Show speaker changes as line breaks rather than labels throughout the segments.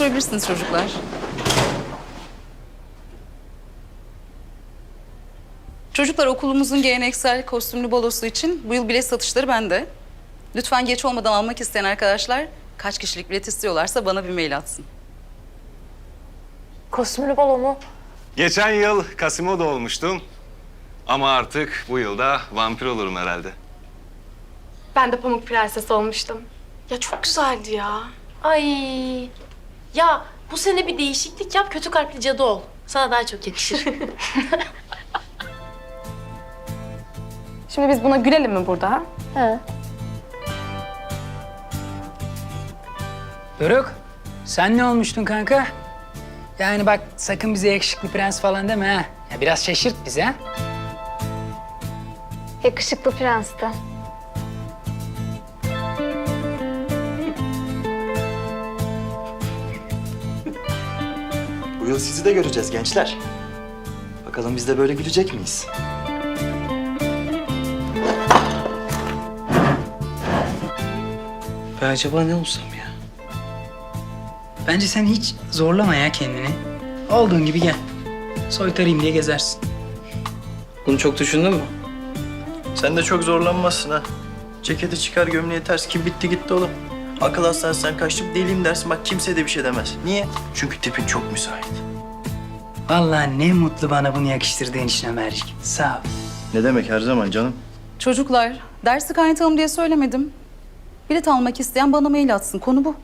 Oturabilirsiniz çocuklar. Çocuklar okulumuzun geleneksel kostümlü balosu için bu yıl bilet satışları bende. Lütfen geç olmadan almak isteyen arkadaşlar kaç kişilik bilet istiyorlarsa bana bir mail atsın.
Kostümlü balo mu?
Geçen yıl Kasimodo olmuştum. Ama artık bu yılda vampir olurum herhalde.
Ben de Pamuk Prenses olmuştum. Ya çok güzeldi ya.
Ay. Ya bu sene bir değişiklik yap, kötü kalpli cadı ol. Sana daha çok yakışır.
Şimdi biz buna gülelim mi burada? ha?
He.
Doruk, sen ne olmuştun kanka? Yani bak sakın bize yakışıklı prens falan deme ha. Ya biraz şaşırt bizi ha.
Yakışıklı prensti.
Yıl sizi de göreceğiz gençler. Bakalım biz de böyle gülecek miyiz? Ben acaba ne olsam ya?
Bence sen hiç zorlama ya kendini. Olduğun gibi gel. Soytarayım diye gezersin.
Bunu çok düşündün mü? Sen de çok zorlanmazsın ha. Ceketi çıkar gömleği ters ki bitti gitti oğlum. Akıl hastanesinden kaçtım deliyim dersin bak kimse de bir şey demez. Niye? Çünkü tipin çok müsait.
Vallahi ne mutlu bana bunu yakıştırdığın için Ömerciğim. Sağ ol.
Ne demek her zaman canım?
Çocuklar, dersi kaynatalım diye söylemedim. Bilet almak isteyen bana mail atsın. Konu bu.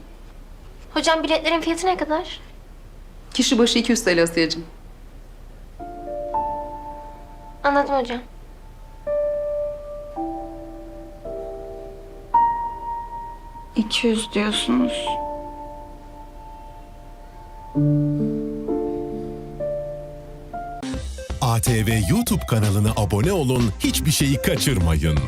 Hocam biletlerin fiyatı ne kadar?
Kişi başı 200 TL Asiye'cim.
Anladım hocam. İki yüz diyorsunuz.
ATV YouTube kanalına abone olun, hiçbir şeyi kaçırmayın.